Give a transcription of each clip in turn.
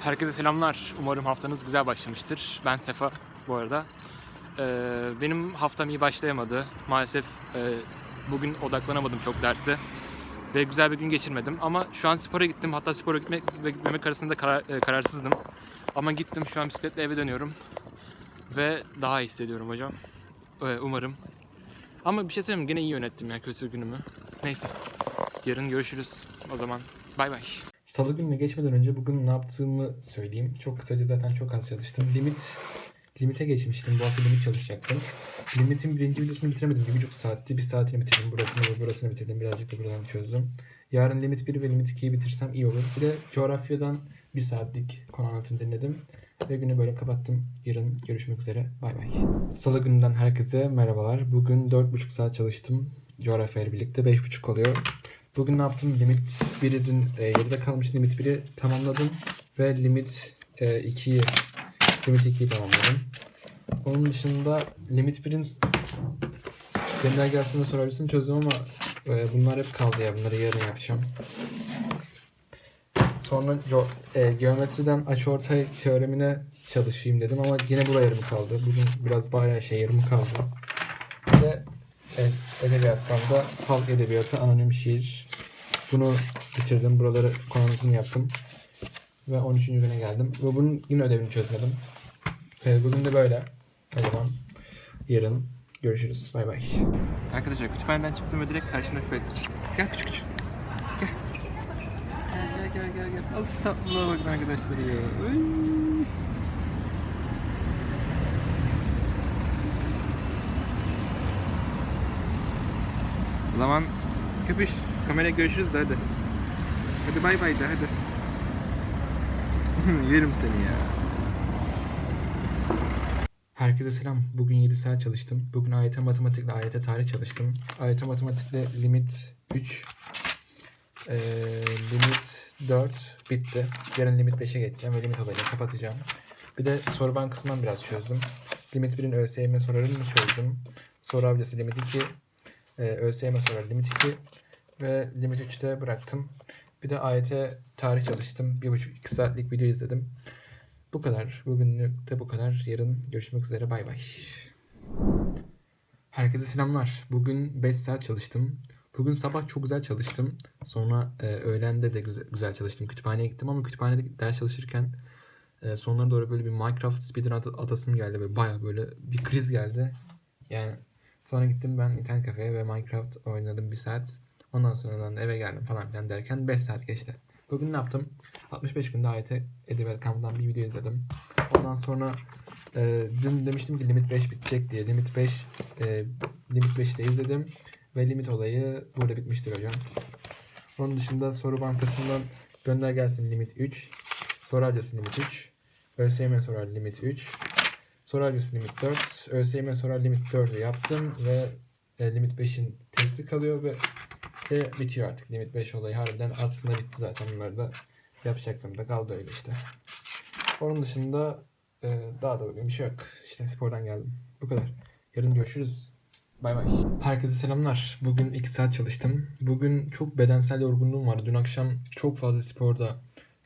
Herkese selamlar. Umarım haftanız güzel başlamıştır. Ben Sefa bu arada. Ee, benim haftam iyi başlayamadı. Maalesef e, bugün odaklanamadım çok derse. Ve güzel bir gün geçirmedim. Ama şu an spora gittim. Hatta spora gitmek ve gitmemek arasında karar, e, kararsızdım. Ama gittim. Şu an bisikletle eve dönüyorum. Ve daha iyi hissediyorum hocam. Ee, umarım. Ama bir şey söyleyeyim? Gene iyi yönettim ya kötü günümü. Neyse. Yarın görüşürüz. O zaman bay bay. Salı gününe geçmeden önce bugün ne yaptığımı söyleyeyim. Çok kısaca zaten çok az çalıştım. Limit limite geçmiştim. Bu hafta limit çalışacaktım. Limitin birinci videosunu bitiremedim. Bir buçuk saatti. Bir saatini bitirdim. Burasını ve burasını bitirdim. Birazcık da buradan çözdüm. Yarın limit 1 ve limit 2'yi bitirsem iyi olur. Bir de coğrafyadan bir saatlik konu anlatım dinledim. Ve günü böyle kapattım. Yarın görüşmek üzere. Bay bay. Salı gününden herkese merhabalar. Bugün 4,5 saat çalıştım. Coğrafya ile birlikte 5,5 oluyor. Bugün ne yaptım? Limit 1'i dün e, yarıda kalmış limit 1'i tamamladım. Ve limit e, 2'yi limit 2'yi tamamladım. Onun dışında limit 1'in göndergesini sorabilirsin çözdüm ama e, bunlar hep kaldı ya. Bunları yarın yapacağım. Sonra e, geometriden açıortay teoremine çalışayım dedim ama yine buraya yarım kaldı. Bugün biraz bayağı şey yarım kaldı. De evet, edebiyattan da halk edebiyatı, anonim şiir. Bunu bitirdim. Buraları konanızını yaptım. Ve 13. güne geldim. Ve bunun yine ödevini çözmedim. E, bugün de böyle. O zaman yarın görüşürüz. Bay bay. Arkadaşlar kütüphaneden çıktım ve direkt karşımda böyle gel küçük küçük gel gel gel gel gel az şu tatlılığa bakın arkadaşlar ya Uy. Zaman köpüş kameraya görüşürüz de hadi hadi bay bay de hadi yerim seni ya Herkese selam. Bugün 7 saat çalıştım. Bugün AYT matematikle AYT tarih çalıştım. AYT matematikle limit 3, eee, limit 4 bitti. Yarın limit 5'e geçeceğim ve limit olayını kapatacağım. Bir de soru bankasından biraz çözdüm. Limit 1'in ÖSYM sorularını çözdüm. Soru avcısı limit 2, eee, ÖSYM soruları limit 2 ve limit 3'te bıraktım. Bir de AYT tarih çalıştım. 1,5-2 saatlik video izledim. Bu kadar. Bugünlük de bu kadar. Yarın görüşmek üzere. Bay bay. Herkese selamlar. Bugün 5 saat çalıştım. Bugün sabah çok güzel çalıştım. Sonra e, öğlende de güzel, güzel çalıştım. Kütüphaneye gittim ama kütüphanede ders çalışırken e, sonlara doğru böyle bir Minecraft speedrun at- atasım geldi. Böyle baya böyle bir kriz geldi. Yani sonra gittim ben internet kafeye ve Minecraft oynadım bir saat. Ondan sonradan eve geldim falan filan derken 5 saat geçti. Bugün ne yaptım? 65 günde AYT Edebiyat kampından bir video izledim. Ondan sonra e, dün demiştim ki limit 5 bitecek diye. Limit 5 e, limit 5'i de izledim. Ve limit olayı burada bitmiştir hocam. Onun dışında soru bankasından gönder gelsin limit 3. Soru limit 3. ÖSYM sorar limit 3. Soru harcası limit 4. ÖSYM sorar limit 4'ü yaptım ve e, limit 5'in testi kalıyor ve ve bitiyor artık limit 5 olayı harbiden aslında bitti zaten bunları da yapacaktım da kaldı öyle işte. Onun dışında e, daha da bugün bir şey yok. İşte spordan geldim. Bu kadar. Yarın görüşürüz. Bay bay. Herkese selamlar. Bugün 2 saat çalıştım. Bugün çok bedensel yorgunluğum vardı. Dün akşam çok fazla sporda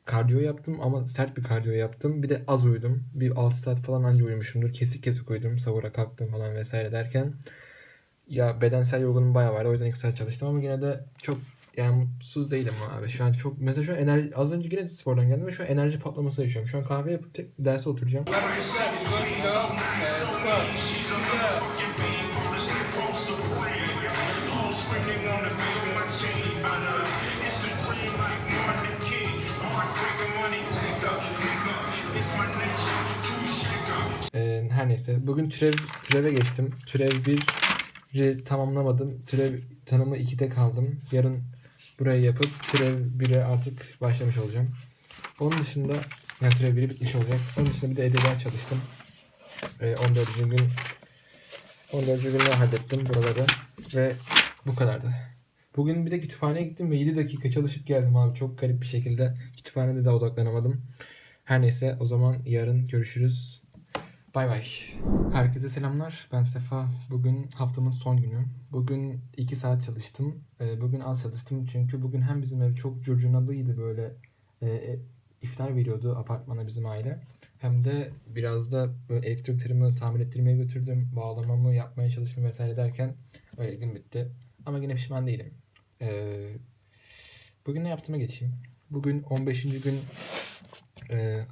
kardiyo yaptım ama sert bir kardiyo yaptım. Bir de az uyudum. Bir 6 saat falan anca uyumuşumdur. Kesik kesik uyudum. Sahura kalktım falan vesaire derken. Ya bedensel yorgunluğum bayağı vardı. O yüzden 2 saat çalıştım ama yine de çok yani mutsuz değilim abi. Şu an çok mesela şu an enerji az önce yine spordan geldim ve şu an enerji patlaması yaşıyorum. Şu an kahve yapıp tek derse oturacağım. Ee, her neyse. Bugün türev türeve geçtim. Türev 1'i tamamlamadım. Türev tanımı 2'de kaldım. Yarın burayı yapıp türev 1'e artık başlamış olacağım. Onun dışında yani türev 1'i bitmiş olacak. Onun dışında bir de edebiyat çalıştım. Ee, 14. gün 14. günü hallettim buraları ve bu kadardı. Bugün bir de kütüphaneye gittim ve 7 dakika çalışıp geldim abi. Çok garip bir şekilde kütüphanede de odaklanamadım. Her neyse o zaman yarın görüşürüz. Bay bay. Herkese selamlar. Ben Sefa. Bugün haftamın son günü. Bugün 2 saat çalıştım. Ee, Bugün az çalıştım çünkü bugün hem bizim ev çok curcunalıydı böyle. Ee, iftar veriyordu apartmana bizim aile. Hem de biraz da böyle elektrik tırımı tamir ettirmeye götürdüm. Bağlamamı yapmaya çalıştım vesaire derken öyle gün bitti. Ama yine pişman değilim. Ee, bugün ne yaptığıma geçeyim. Bugün 15. gün e,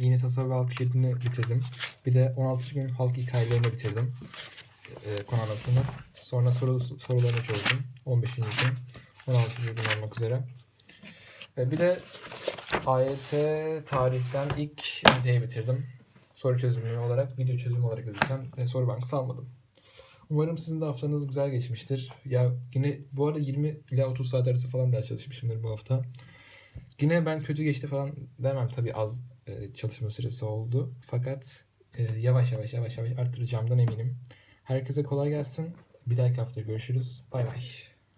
yine tasavvuf halk şeklini bitirdim. Bir de 16. gün halk hikayelerini bitirdim. E, konu anlatımı. Sonra soru, sorularını çözdüm. 15. gün. 16. gün olmak üzere. E, bir de AYT tarihten ilk üniteyi bitirdim. Soru çözümü olarak, video çözümü olarak yazacağım. E, soru bankası almadım. Umarım sizin de haftanız güzel geçmiştir. Ya yine bu arada 20 ila 30 saat arası falan ders çalışmışımdır bu hafta. Yine ben kötü geçti falan demem tabii az e, çalışma süresi oldu. Fakat e, yavaş yavaş yavaş yavaş arttıracağımdan eminim. Herkese kolay gelsin. Bir dahaki hafta görüşürüz. Bay bay.